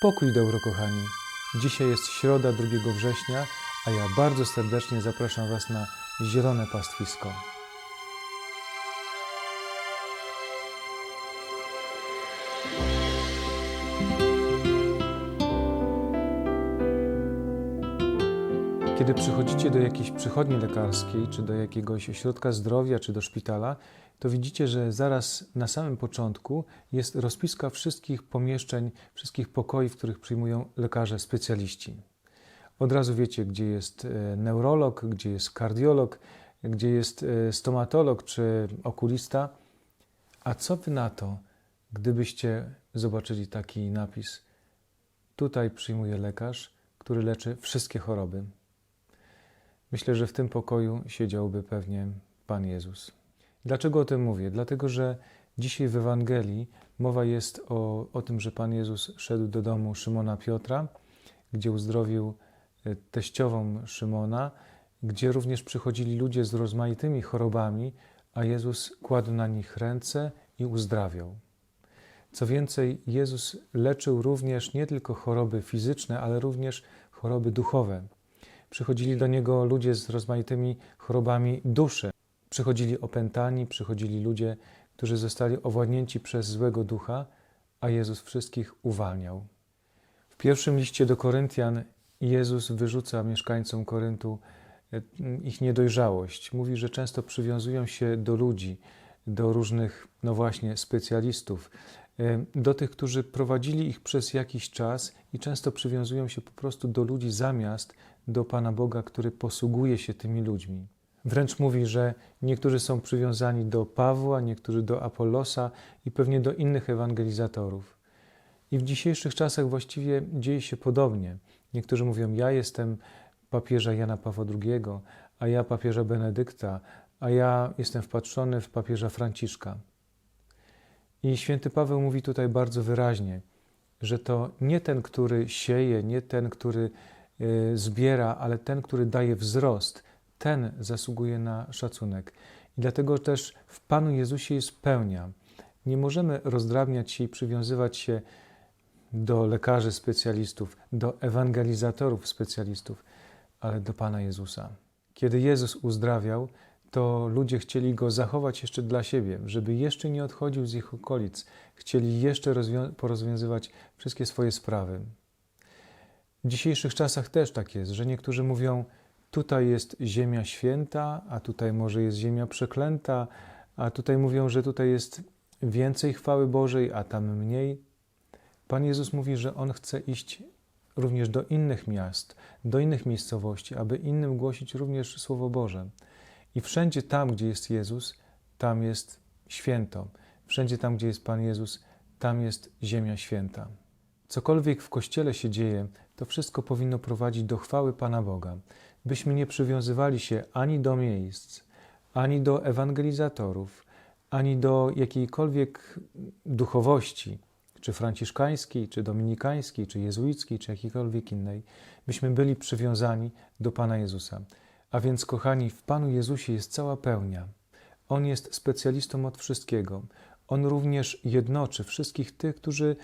Pokój dobro, kochani. Dzisiaj jest środa 2 września, a ja bardzo serdecznie zapraszam Was na zielone pastwisko. Kiedy przychodzicie do jakiejś przychodni lekarskiej, czy do jakiegoś ośrodka zdrowia, czy do szpitala, to widzicie, że zaraz na samym początku jest rozpiska wszystkich pomieszczeń, wszystkich pokoi, w których przyjmują lekarze specjaliści. Od razu wiecie, gdzie jest e, neurolog, gdzie jest kardiolog, gdzie jest e, stomatolog czy okulista. A co wy na to, gdybyście zobaczyli taki napis? Tutaj przyjmuje lekarz, który leczy wszystkie choroby. Myślę, że w tym pokoju siedziałby pewnie Pan Jezus. Dlaczego o tym mówię? Dlatego, że dzisiaj w Ewangelii mowa jest o, o tym, że Pan Jezus szedł do domu Szymona Piotra, gdzie uzdrowił e, teściową Szymona, gdzie również przychodzili ludzie z rozmaitymi chorobami, a Jezus kładł na nich ręce i uzdrawiał. Co więcej, Jezus leczył również nie tylko choroby fizyczne, ale również choroby duchowe. Przychodzili do Niego ludzie z rozmaitymi chorobami duszy. Przychodzili opętani, przychodzili ludzie, którzy zostali owładnięci przez złego ducha, a Jezus wszystkich uwalniał. W pierwszym liście do Koryntian Jezus wyrzuca mieszkańcom Koryntu e, ich niedojrzałość. Mówi, że często przywiązują się do ludzi, do różnych, no właśnie, specjalistów, do tych, którzy prowadzili ich przez jakiś czas i często przywiązują się po prostu do ludzi zamiast do Pana Boga, który posługuje się tymi ludźmi. Wręcz mówi, że niektórzy są przywiązani do Pawła, niektórzy do Apollosa i pewnie do innych ewangelizatorów. I w dzisiejszych czasach właściwie dzieje się podobnie. Niektórzy mówią: Ja jestem papieża Jana Pawła II, a ja papieża Benedykta, a ja jestem wpatrzony w papieża Franciszka. I święty Paweł mówi tutaj bardzo wyraźnie, że to nie ten, który sieje, nie ten, który y, zbiera, ale ten, który daje wzrost, ten zasługuje na szacunek. I dlatego też w Panu Jezusie jest pełnia. Nie możemy rozdrabniać się i przywiązywać się do lekarzy specjalistów, do ewangelizatorów specjalistów, ale do Pana Jezusa. Kiedy Jezus uzdrawiał, to ludzie chcieli go zachować jeszcze dla siebie, żeby jeszcze nie odchodził z ich okolic. Chcieli jeszcze porozwiązywać wszystkie swoje sprawy. W dzisiejszych czasach też tak jest, że niektórzy mówią: Tutaj jest ziemia święta, a tutaj może jest ziemia przeklęta, a tutaj mówią, że tutaj jest więcej chwały Bożej, a tam mniej. Pan Jezus mówi, że On chce iść również do innych miast, do innych miejscowości, aby innym głosić również Słowo Boże. I wszędzie tam, gdzie jest Jezus, tam jest święto. Wszędzie tam, gdzie jest Pan Jezus, tam jest ziemia święta. Cokolwiek w Kościele się dzieje, to wszystko powinno prowadzić do chwały Pana Boga. Byśmy nie przywiązywali się ani do miejsc, ani do ewangelizatorów, ani do jakiejkolwiek duchowości, czy franciszkańskiej, czy dominikańskiej, czy jezuickiej, czy jakiejkolwiek innej, byśmy byli przywiązani do Pana Jezusa. A więc, kochani, w Panu Jezusie jest cała pełnia. On jest specjalistą od wszystkiego. On również jednoczy wszystkich tych, którzy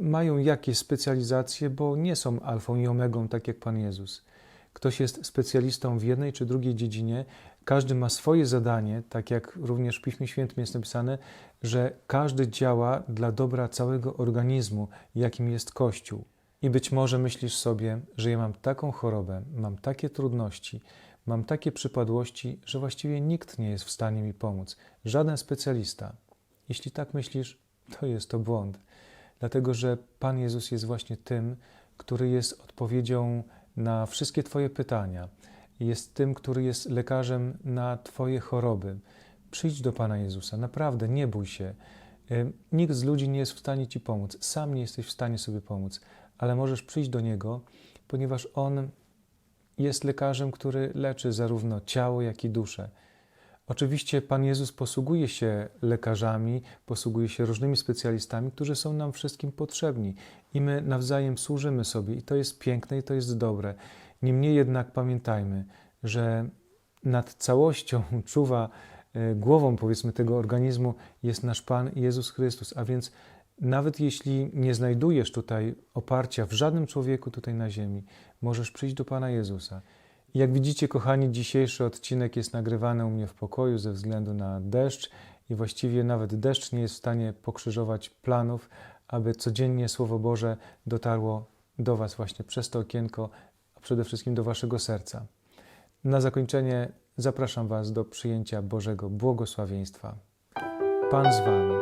mają jakieś specjalizacje, bo nie są alfą i omegą, tak jak Pan Jezus. Ktoś jest specjalistą w jednej czy drugiej dziedzinie, każdy ma swoje zadanie, tak jak również w Piśmie Świętym jest napisane, że każdy działa dla dobra całego organizmu, jakim jest Kościół. I być może myślisz sobie, że ja mam taką chorobę, mam takie trudności, mam takie przypadłości, że właściwie nikt nie jest w stanie mi pomóc, żaden specjalista. Jeśli tak myślisz, to jest to błąd, dlatego że Pan Jezus jest właśnie tym, który jest odpowiedzią na wszystkie Twoje pytania, jest tym, który jest lekarzem na Twoje choroby. Przyjdź do Pana Jezusa, naprawdę, nie bój się. Nikt z ludzi nie jest w stanie Ci pomóc, sam nie jesteś w stanie sobie pomóc, ale możesz przyjść do Niego, ponieważ On jest lekarzem, który leczy zarówno ciało, jak i duszę. Oczywiście Pan Jezus posługuje się lekarzami, posługuje się różnymi specjalistami, którzy są nam wszystkim potrzebni i my nawzajem służymy sobie i to jest piękne i to jest dobre. Niemniej jednak pamiętajmy, że nad całością czuwa e, głową, powiedzmy, tego organizmu jest nasz Pan Jezus Chrystus, a więc Nawet jeśli nie znajdujesz tutaj oparcia w żadnym człowieku tutaj na ziemi, możesz przyjść do Pana Jezusa. Jak widzicie, kochani, dzisiejszy odcinek jest nagrywany u mnie w pokoju ze względu na deszcz i właściwie nawet deszcz nie jest w stanie pokrzyżować planów, aby codziennie Słowo Boże dotarło do Was właśnie przez to okienko, a przede wszystkim do Waszego serca. Na zakończenie zapraszam Was do przyjęcia Bożego błogosławieństwa. Pan z Wami.